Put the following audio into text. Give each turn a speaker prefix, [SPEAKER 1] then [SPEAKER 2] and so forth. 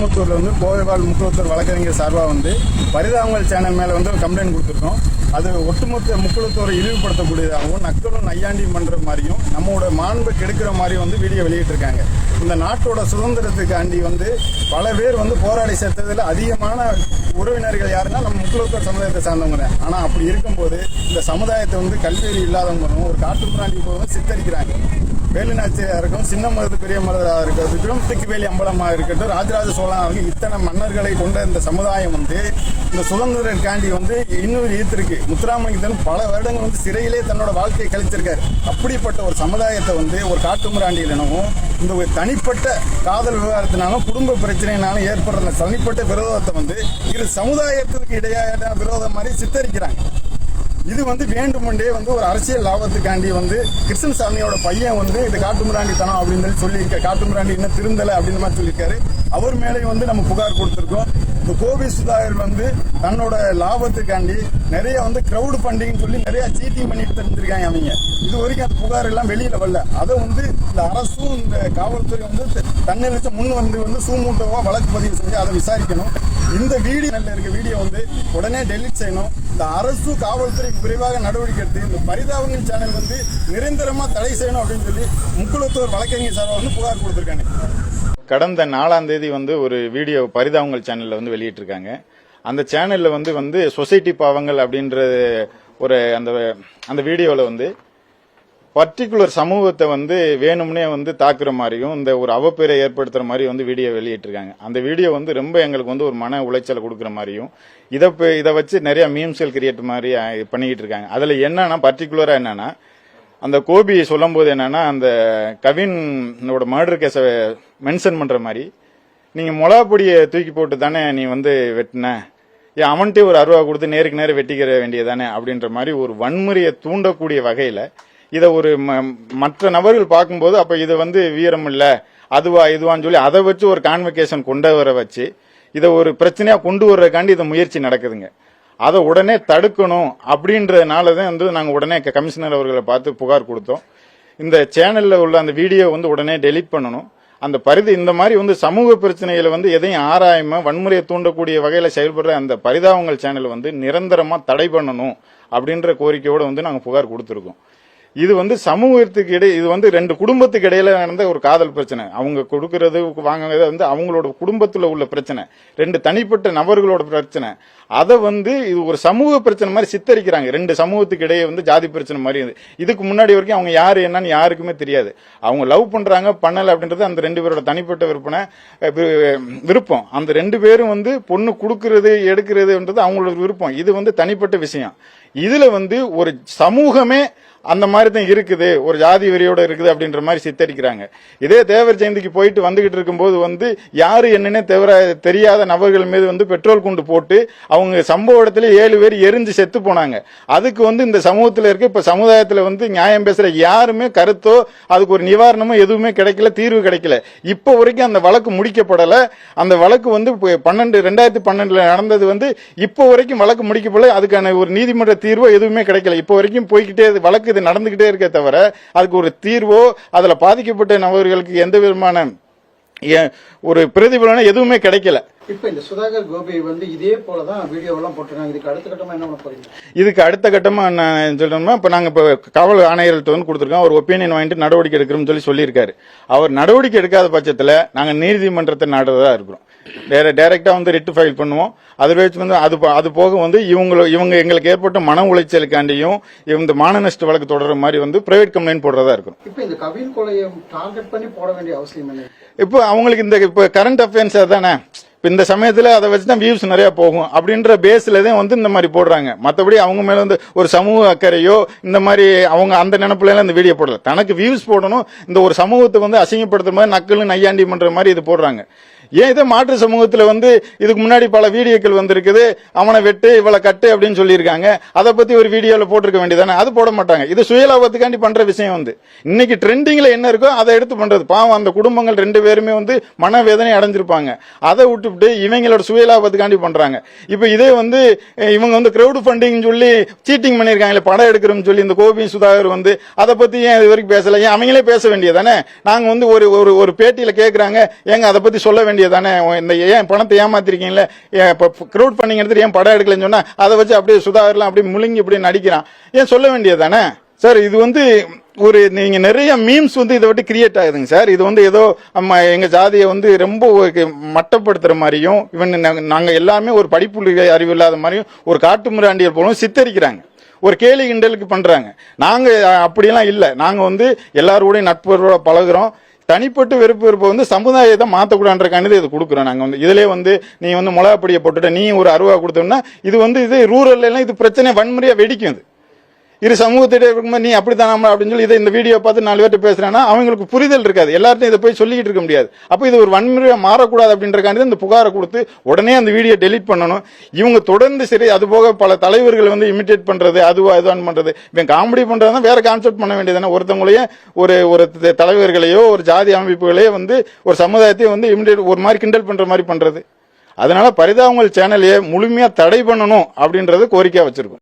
[SPEAKER 1] கோயம்புத்தூரில் வந்து கோவைவால் முக்குளத்தூர் வழக்கறிஞர் சார்பாக வந்து பரிதாபங்கள் சேனல் மேலே வந்து ஒரு கம்ப்ளைண்ட் கொடுத்துருக்கோம். அது ஒட்டுமொத்த முக்குளத்தூரை இழிவுபடுத்தக்கூடியதாகவும் நக்கலும் நையாண்டியும் பண்ணுற மாதிரியும் நம்மளோட மாண்பை கெடுக்கிற மாதிரியும் வந்து வீடியோ வெளியிட்டிருக்காங்க. இந்த நாட்டோட சுதந்திரத்துக்காண்டி வந்து பல பேர் வந்து போராடி சேர்த்ததில் அதிகமான உறவினர்கள் யாருன்னா நம்ம முக்குளத்தூர் சமுதாயத்தை சார்ந்தவங்க தான். ஆனா அப்படி இருக்கும்போது இந்த சமுதாயத்தை வந்து கல்வியறி இல்லாதவங்களும் ஒரு காட்டுப்பிராண்டி போதும் சித்தரிக்கிறாங்க. வேலுநாச்சியா இருக்கும் சின்ன மருது பெரிய மருதா இருக்கட்டும் திக்குவேலி அம்பலமாக இருக்கட்டும். ராஜராஜ சோழன் அவர்கள் இத்தனை மன்னர்களை கொண்ட இந்த சமுதாயம் வந்து இந்த சுதந்திரக்காண்டி வந்து இன்னொரு ஈர்த்திருக்கு. முத்துராமலிங்கத்தன் பல வருடங்கள் வந்து சிறையிலே தன்னோட வாழ்க்கையை கழிச்சிருக்காரு அப்படிப்பட்ட ஒரு சமுதாயத்தை வந்து ஒரு காட்டுமிராண்டியிலனவும் இந்த ஒரு தனிப்பட்ட காதல் விவகாரத்தினாலும் குடும்ப பிரச்சனைனாலும் ஏற்படுற தனிப்பட்ட விரோதத்தை வந்து இரு சமுதாயத்திற்கு இடையான விரோதம் மாதிரி சித்தரிக்கிறாங்க. இது வந்து வேண்டுமென்றே வந்து ஒரு அரசியல் லாபத்துக்காண்டி வந்து கிருஷ்ணசாமியோட பையன் வந்து இது காட்டுமிராண்டித்தனம் அப்படின்னு சொல்லி சொல்லியிருக்காரு காட்டுமிராண்டி இன்னும் திருந்தலை அப்படின்னு மாதிரி சொல்லியிருக்காரு. அவர் மேலேயும் வந்து நம்ம புகார் கொடுத்துருக்கோம். இந்த கோபி சுதாகர் வந்து தன்னோட லாபத்துக்காண்டி நிறைய வந்து கிரவுட் ஃபண்டிங் சொல்லி நிறைய சீட்டிங் பண்ணிட்டு தெரிஞ்சிருக்காங்க அவங்க. இது வரைக்கும் அந்த புகார் எல்லாம் வெளியில வரல. அதை வந்து இந்த அரசும் இந்த காவல்துறை வந்து தன்னெழுச்ச முன் வந்து வந்து சூமூட்டவா வழக்கு பதிவு செஞ்சு அதை விசாரிக்கணும். இந்த வீடியோ இருக்க வீடியோ வந்து உடனே டெலிட் செய்யணும். இந்த அரசு காவல்துறை விரைவாக நடவடிக்கை எடுத்து இந்த பரிதாபங்கள் சேனல் வந்து நிரந்தரமா தடை செய்யணும் அப்படின்னு சொல்லி முக்குளத்தூர் வழக்கறிஞர் சார் வந்து புகார் கொடுத்துருக்காங்க.
[SPEAKER 2] கடந்த நாலாம் தேதி வந்து ஒரு வீடியோ பரிதாபங்கள் சேனல்ல வந்து வெளியிட்டிருக்காங்க. அந்த சேனல்ல வந்து வந்து சொசைட்டி பாவங்கள் அப்படின்ற ஒரு அந்த அந்த வீடியோவில் வந்து பர்டிகுலர் சமூகத்தை வந்து வேணும்னே வந்து தாக்குற மாதிரியும் இந்த ஒரு அவப்பேரை ஏற்படுத்துகிற மாதிரி வந்து வீடியோ வெளியிட்டிருக்காங்க. அந்த வீடியோ வந்து ரொம்ப எங்களுக்கு வந்து ஒரு மன உளைச்சலை கொடுக்குற மாதிரியும் இதை இதை வச்சு நிறைய மீம்ஸ்கள் கிரியேட் மாதிரி பண்ணிக்கிட்டு இருக்காங்க அதில் என்னன்னா பர்டிகுலராக என்னன்னா அந்த கோபி சொல்லும்போது என்னன்னா அந்த கவினோட மர்டர் கேஸை மென்ஷன் பண்ற மாதிரி நீங்க மொளா பொடியை தூக்கி போட்டு தானே நீ வந்து வெட்டின? ஏன் அவன்கிட்ட ஒரு அருவா கொடுத்து நேருக்கு நேரம் வெட்டிக்கிற வேண்டியதானே அப்படின்ற மாதிரி ஒரு வன்முறையை தூண்டக்கூடிய வகையில இதை ஒரு ம- மற்ற நபர்கள் பார்க்கும்போது அப்ப இது வந்து வீரம் இல்ல அதுவா இதுவான்னு சொல்லி அதை வச்சு ஒரு கான்வெகேஷன் கொண்டு வர வச்சு இதை ஒரு பிரச்சனையா கொண்டு வர்றதுக்காண்டி இதை முயற்சி நடக்குதுங்க. அதை உடனே தடுக்கணும் அப்படின்றதுனால தான் வந்து நாங்கள் உடனே க- கமிஷனர் அவர்களை பார்த்து புகார் கொடுத்தோம். இந்த சேனல்ல உள்ள அந்த வீடியோ வந்து உடனே டெலிட் பண்ணணும். அந்த பரிதி இந்த மாதிரி வந்து சமூக பிரச்சனைகளை வந்து எதையும் ஆராயாம வன்முறையை தூண்டக்கூடிய வகையில செயல்படுற அந்த பரிதாபங்கள் சேனல் வந்து நிரந்தரமா தடை பண்ணணும் அப்படின்ற கோரிக்கையோடு வந்து நாங்கள் புகார் கொடுத்துருக்கோம். இது வந்து சமூகத்துக்கு இடையே இது வந்து ரெண்டு குடும்பத்துக்கு இடையில நடந்த ஒரு காதல் பிரச்சனை. அவங்க கொடுக்கறது வாங்குறது வந்து அவங்களோட குடும்பத்துல உள்ள பிரச்சனை. ரெண்டு தனிப்பட்ட நபர்களோட பிரச்சனை. அதை வந்து இது ஒரு சமூக பிரச்சனை மாதிரி சித்தரிக்கிறாங்க. ரெண்டு சமூகத்துக்கு இடையே வந்து ஜாதி பிரச்சனை மாதிரி இது. இதுக்கு முன்னாடி வரைக்கும் அவங்க யாரு என்னன்னு யாருக்குமே தெரியாது. அவங்க லவ் பண்றாங்க பண்ணல அப்படின்றது அந்த ரெண்டு பேரோட தனிப்பட்ட விற்பனை வி- விருப்பம். அந்த ரெண்டு பேரும் வந்து பொண்ணு கொடுக்கறது எடுக்கிறதுன்றது அவங்களோட விருப்பம். இது வந்து தனிப்பட்ட விஷயம். இதுல வந்து ஒரு சமூகமே அந்த மாதிரி தான் இருக்குது ஒரு ஜாதி வெறியோட இருக்குது அப்படின்ற மாதிரி சித்தரிக்கிறாங்க. இதே தேவர் ஜெயந்திக்கு போயிட்டு வந்துகிட்டு இருக்கும்போது வந்து யாரு என்னன்னே தவிர தெரியாத நபர்கள் மீது வந்து பெட்ரோல் குண்டு போட்டு அவங்க சம்பவ இடத்துல ஏழு பேர் எரிஞ்சு செத்து போனாங்க. அதுக்கு வந்து இந்த சமூகத்தில் இருக்க இப்போ சமுதாயத்தில் வந்து நியாயம் பேசுகிற யாருமே கருத்தோ அதுக்கு ஒரு நிவாரணமோ எதுவுமே கிடைக்கல தீர்வு கிடைக்கல. இப்போ வரைக்கும் அந்த வழக்கு முடிக்கப்படலை. அந்த வழக்கு வந்து பன்னெண்டு ரெண்டாயிரத்தி பன்னெண்டில் நடந்தது வந்து இப்போ வரைக்கும் வழக்கு முடிக்கப்படல. அதுக்கான ஒரு நீதிமன்ற தீர்வோ எதுவுமே கிடைக்கல. இப்போ வரைக்கும் போய்கிட்டே இது- வழக்கு இது நடந்துகிட்டே இருக்கே தவிர அதுக்கு ஒரு தீர்வோ அதுல பாதிக்கப்பட்ட நபர்களுக்கு எந்த விதமான ஒரு பிரதிபலனும் எதுவுமே கிடைக்கல.
[SPEAKER 3] இப்ப இந்த சுதாகர் கோபி வந்து இதே போலதான் வீடியோ எல்லாம் போட்டிருக்காங்க. இதுக்கு அடுத்த கட்டமா என்ன பண்ண போறீங்க?
[SPEAKER 2] இதுக்கு அடுத்த கட்டமா நான் சொல்லணும்னா இப்ப நாங்க இப்ப காவல் ஆணையர்கள்ட்ட வந்து கொடுத்துருக்கோம். அவர் ஒப்பீனியன் வாங்கிட்டு நடவடிக்கை எடுக்கிறோம்னு சொல்லி சொல்லியிருக்காரு. அவர் நடவடிக்கை எடுக்காத பட்சத்துல நாங்க நீதிமன்றத்தை நாடுறதா இருக்கிறோம். வேற டைரக்டா வந்து ரிட்டு ஃபைல் பண்ணுவோம். அதர்வைஸ் வந்து அது அது போக வந்து இவங்க இவங்க எங்களுக்கு ஏற்பட்ட மன உளைச்சலுக்காண்டியும் இந்த மான நஷ்ட வழக்கு தொடர்ற மாதிரி வந்து பிரைவேட் கம்ப்ளைண்ட் போடுறதா இருக்கும்
[SPEAKER 3] இப்ப இந்த கவின் கொலையை டார்கெட் பண்ணி போட வேண்டிய அவசியம் இல்லை
[SPEAKER 2] இப்போ அவங்களுக்கு இந்த இப்போ கரண்ட் அஃபேர்ஸ் அதானே? இப்போ இந்த சமயத்தில் அதை வச்சு தான் வியூஸ் நிறையா போகும். அப்படின்ற பேஸில் தான் வந்து இந்த மாதிரி போடுறாங்க. மற்றபடி அவங்க மேலே வந்து ஒரு சமூக அக்கறையோ இந்த மாதிரி அவங்க அந்த நினப்புலாம் இந்த வீடியோ போடல. தனக்கு வியூஸ் போடணும். இந்த ஒரு சமூகத்தை வந்து அசிங்கப்படுத்துற மாதிரி நக்கலும் நையாண்டி பண்ணுற மாதிரி இது போடுறாங்க. ஏன் இதை மாற்று சமூகத்தில் வந்து இதுக்கு முன்னாடி பல வீடியோக்கள் வந்திருக்குது? அவனை வெட்டு இவளை கட்டு அப்படின்னு சொல்லியிருக்காங்க. அதை பற்றி ஒரு வீடியோவில் போட்டிருக்க வேண்டியதானே? அது போட மாட்டாங்க. இது சுயலாபத்துக்காண்டி பண்ணுற விஷயம் வந்து. இன்னைக்கு ட்ரெண்டிங்கில் என்ன இருக்கோ அதை எடுத்து பண்ணுறது பாவம் அந்த குடும்பங்கள் ரெண்டு பேருமே வந்து மனவேதனை அடைஞ்சிருப்பாங்க. அதை விட்டுவிட்டு இவங்களோட சுயலாபத்துக்காண்டி பண்ணுறாங்க இப்போ இதே வந்து இவங்க வந்து க்ரௌட் ஃபண்டிங் சொல்லி சீட்டிங் பண்ணியிருக்காங்களே படம் எடுக்கிறோம்னு சொல்லி இந்த கோபி சுதாகர் வந்து அதை பற்றி ஏன் இது வரைக்கும் பேசலை? ஏன் அவங்களே பேச வேண்டியதானே? நாங்கள் வந்து ஒரு ஒரு ஒரு பேட்டியில் கேட்குறாங்க ஏங்க அதை பற்றி சொல்ல வேண்டிய வேண்டியதானே இந்த ஏன் பணத்தை ஏமாத்திருக்கீங்களே இப்போ க்ரௌட் பண்ணிங்க எடுத்துட்டு ஏன் படம் எடுக்கலன்னு சொன்னால் அதை வச்சு அப்படியே சுதாகர்லாம் அப்படியே முழுங்கி அப்படியே நடிக்கிறான். ஏன் சொல்ல வேண்டியது தானே சார் இது வந்து ஒரு நீங்க நிறைய மீம்ஸ் வந்து இதை விட்டு கிரியேட் ஆகுதுங்க சார். இது வந்து ஏதோ நம்ம எங்க ஜாதியை வந்து ரொம்ப மட்டப்படுத்துகிற மட்டப்படுத்துற மாதிரியும் இவன் நாங்க- எல்லாமே ஒரு படிப்பு அறிவு இல்லாத மாதிரியும் ஒரு காட்டு மிராண்டியர் போலும் சித்தரிக்கிறாங்க. ஒரு கேலி கிண்டலுக்கு பண்றாங்க. நாங்க அப்படியெல்லாம் இல்லை. நாங்க வந்து எல்லாரோடையும் நட்புறவோட பழகுறோம். தனிப்பட்டு வெறுப்பு வெறுப்பை வந்து சமுதாயத்தை மாற்றக்கூடாதுன்றக்கானது இது கொடுக்குறோம் நாங்கள் வந்து. இதிலே வந்து நீ வந்து மிளகாப்பொடியை போட்டுட்ட நீ ஒரு அருவா கொடுத்தோம்னா இது வந்து இது ரூரல்லாம் இது பிரச்சனை வன்முறையாக வெடிக்கும் இது. இரு சமூகத்திடையே இருக்கும்போது நீ அப்படி நம்ம அப்படின்னு சொல்லி இதை இந்த வீடியோ பார்த்து நாலு பேர்ட்ட பேசுறேன்னா அவங்களுக்கு புரிதல் இருக்காது. எல்லார்ட்டையும் இதை போய் சொல்லிக்கிட்டு இருக்க முடியாது. அப்போ இது ஒரு வன்முறையாக மாறக்கூடாது அப்படின்றக்காண்டி இந்த புகாரை கொடுத்து உடனே அந்த வீடியோ டெலீட் பண்ணணும். இவங்க தொடர்ந்து சரி அது போக பல தலைவர்கள் வந்து இமிட்டேட் பண்ணுறது அதுவா இதுவான் பண்ணுறது இவன் காமெடி பண்றதுனா வேற கான்செப்ட் பண்ண வேண்டியதானே ஒருத்தவங்களையே ஒரு ஒரு தலைவர்களையோ ஒரு ஜாதி அமைப்புகளையோ வந்து ஒரு சமுதாயத்தையும் வந்து இமிட்டேட் ஒரு மாதிரி கிண்டல் பண்ணுற மாதிரி பண்ணுறது அதனால பரிதாபங்கள் சேனலையே முழுமையாக தடை பண்ணணும் அப்படின்றது கோரிக்கையாக வச்சுருக்கோம்.